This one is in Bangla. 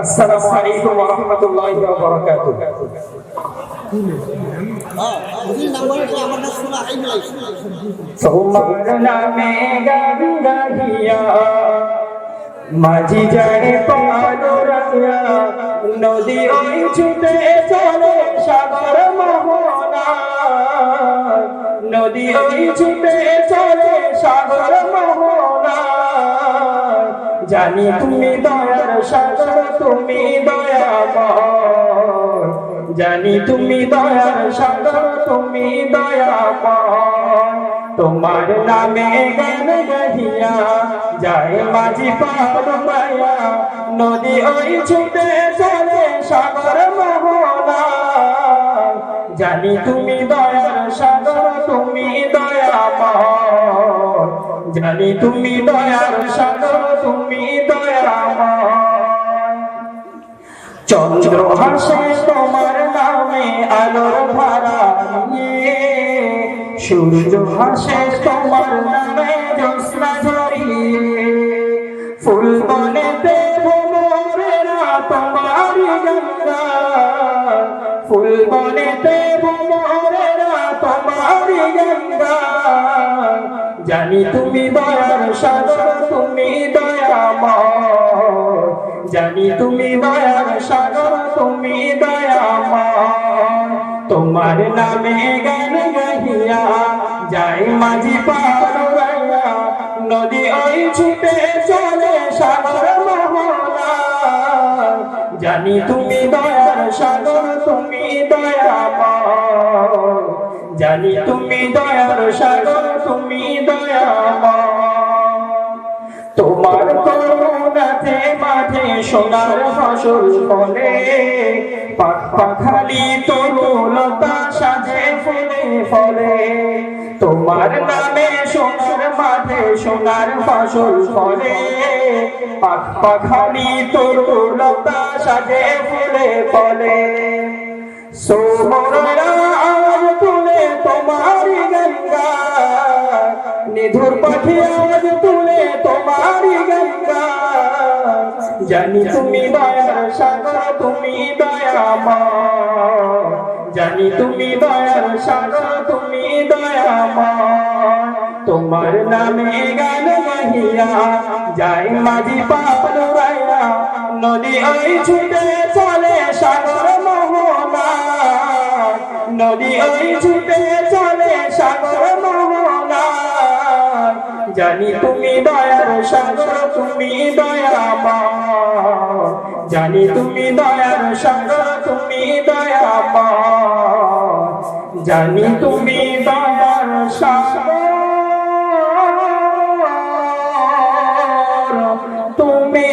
আসসালামু আলাইকুম ওয়া রাহমাতুল্লাহি ওয়া বারাকাতুহু। মাঝি যায় পালুরাইয়া নদী ওই ছুটে চলে সাগর মোহনা। নদী ওই ছুটে চলে সাগর মোহনা। জানি তুমি দয়ার সাগর, তুমি দয়াময়। জানি তুমি দয়ার সাগর, তুমি দয়াময়। তোমার নামে গান গাহিয়া যায় মাঝি পার নদী ওই ছুটে চলে সাগর মোহনা। জানি তুমি দয়ার সাগর, তুমি দয়াময়। জানি তুমি দয়ার সাগর চন্দ্র হাসে তোমার নামে আলোর ধারা নিয়ে সূর্য হাসে তোমার নামে জ্যোৎস্না ঝরিয়ে। ফুল বনেতে ভোমরেরা তোমার গঙ্গা ফুল বনেতে ভোমরেরা তোমার গঙ্গা। জানি তুমি দয়ার সাগর তুমি দয়াময়। জানি তুমি দয়ার সাগর, তুমি দয়াময় তোমার নামে গান গাহিয়া যাই মাঝি পার নদী ওই ছুটে চলে সাগর মোহনা জানি তুমি দয়ার সাগর, তুমি দয়াময় জানি তুমি দয়ার সাগর, তুমি দয়াময় তোমার সোনার ফসল ফলে। পাখ পাখালি তরুলতা সাজে ফুলে ফলে। তোমার নামে সোনার মাঝে সোনার ফসল ফলে। পাখ পাখালি তরুলতা সাজে ফুলে ফলে। সোমরা আজ তুলে তোমার গঙ্গা। নিধুর পাখি আজ তুলে তোমার গঙ্গা। জানি তুমি দয়ার সাগর, তুমি দয়াময় জানি তুমি দয়ার সাগর তুমি দয়াময় তোমার নামে গান গাহিয়া যাই মাঝি পাল রাইয়া নদী ওই ছুটে চলে সাগর মোহনা নদী ওই ছুটে চলে সাগর মোহনা জানি তুমি দয়ার সাগর তুমি দয়াময় জানি তুমি দয়ার সাগর তুমি দয়া জানি তুমি দয়ার সাগর তুমি